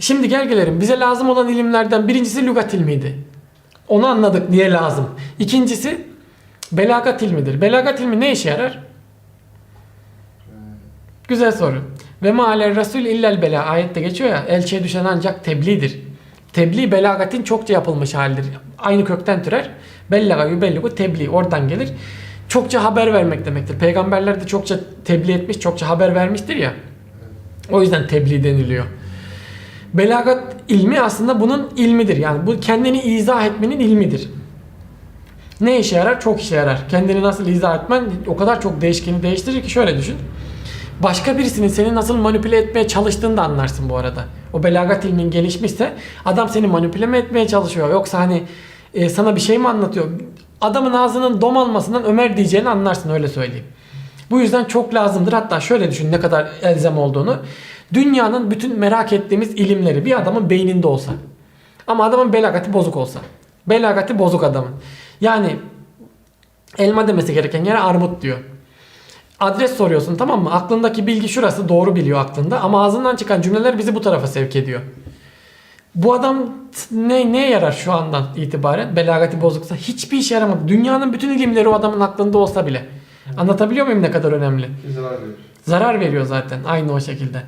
Şimdi gel gelelim. Bize lazım olan ilimlerden birincisi lügat ilmiydi. Onu anladık niye lazım. İkincisi belagat ilmidir. Belagat ilmi ne işe yarar? Güzel soru. Ve ma'aler rasul illel bela ayette geçiyor ya elçiye düşen ancak tebliğdir. Tebliğ belagatin çokça yapılmış halidir. Aynı kökten türer. Bellaga yübelligu tebliğ oradan gelir. Çokça haber vermek demektir. Peygamberler de çokça tebliğ etmiş, çokça haber vermiştir ya. O yüzden tebliğ deniliyor. Belagat ilmi aslında bunun ilmidir. Yani bu kendini izah etmenin ilmidir. Ne işe yarar? Çok işe yarar. Kendini nasıl izah etmen o kadar çok değişkeni değiştirir ki şöyle düşün. Başka birisinin seni nasıl manipüle etmeye çalıştığını da anlarsın bu arada. O belagat ilmin gelişmişse adam seni manipüle mi etmeye çalışıyor yoksa hani e, sana bir şey mi anlatıyor? Adamın ağzının dom almasından Ömer diyeceğini anlarsın öyle söyleyeyim. Bu yüzden çok lazımdır. Hatta şöyle düşün ne kadar elzem olduğunu. Dünyanın bütün merak ettiğimiz ilimleri bir adamın beyninde olsa. Ama adamın belagati bozuk olsa. Belagati bozuk adamın. Yani elma demesi gereken yere armut diyor. Adres soruyorsun tamam mı? Aklındaki bilgi şurası doğru biliyor aklında ama ağzından çıkan cümleler bizi bu tarafa sevk ediyor. Bu adam ne neye yarar şu andan itibaren? Belagati bozuksa hiçbir işe yaramadı. Dünyanın bütün ilimleri o adamın aklında olsa bile. Anlatabiliyor muyum ne kadar önemli? Zarar verir. Zarar veriyor zaten aynı o şekilde.